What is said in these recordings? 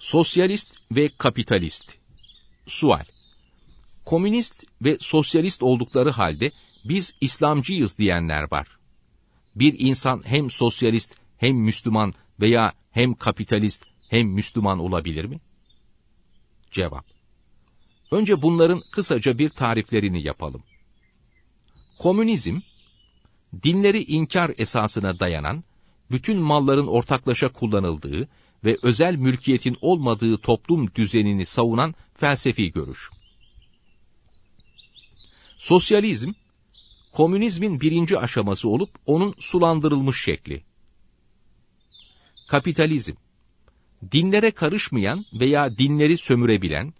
Sosyalist ve kapitalist. Sual. Komünist ve sosyalist oldukları halde biz İslamcıyız diyenler var. Bir insan hem sosyalist hem Müslüman veya hem kapitalist hem Müslüman olabilir mi? Cevap. Önce bunların kısaca bir tariflerini yapalım. Komünizm, dinleri inkar esasına dayanan, bütün malların ortaklaşa kullanıldığı ve özel mülkiyetin olmadığı toplum düzenini savunan felsefi görüş. Sosyalizm, komünizmin birinci aşaması olup onun sulandırılmış şekli. Kapitalizm, dinlere karışmayan veya dinleri sömürebilen,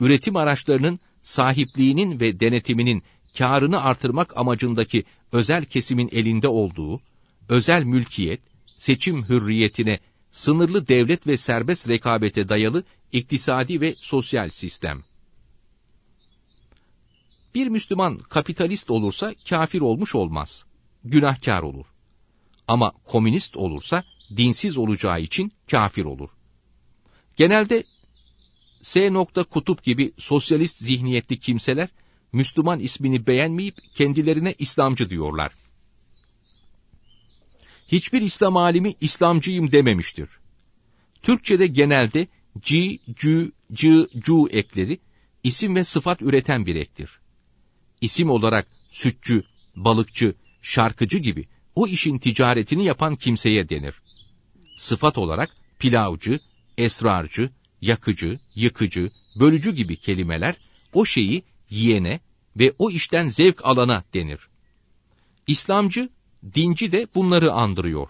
üretim araçlarının sahipliğinin ve denetiminin karını artırmak amacındaki özel kesimin elinde olduğu, özel mülkiyet, seçim hürriyetine, sınırlı devlet ve serbest rekabete dayalı iktisadi ve sosyal sistem. Bir Müslüman kapitalist olursa kafir olmuş olmaz. Günahkar olur. Ama komünist olursa dinsiz olacağı için kafir olur. Genelde S. Kutup gibi sosyalist zihniyetli kimseler Müslüman ismini beğenmeyip kendilerine İslamcı diyorlar. Hiçbir İslam alimi İslamcıyım dememiştir. Türkçede genelde c, cü, c, cu ekleri isim ve sıfat üreten bir ektir. İsim olarak sütçü, balıkçı, şarkıcı gibi o işin ticaretini yapan kimseye denir. Sıfat olarak pilavcı, esrarcı, yakıcı, yıkıcı, bölücü gibi kelimeler o şeyi yiyene ve o işten zevk alana denir. İslamcı, dinci de bunları andırıyor.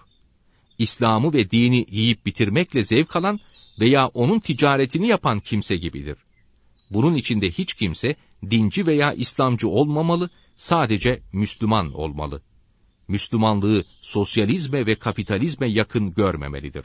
İslam'ı ve dini yiyip bitirmekle zevk alan veya onun ticaretini yapan kimse gibidir. Bunun içinde hiç kimse dinci veya İslamcı olmamalı, sadece Müslüman olmalı. Müslümanlığı sosyalizme ve kapitalizme yakın görmemelidir.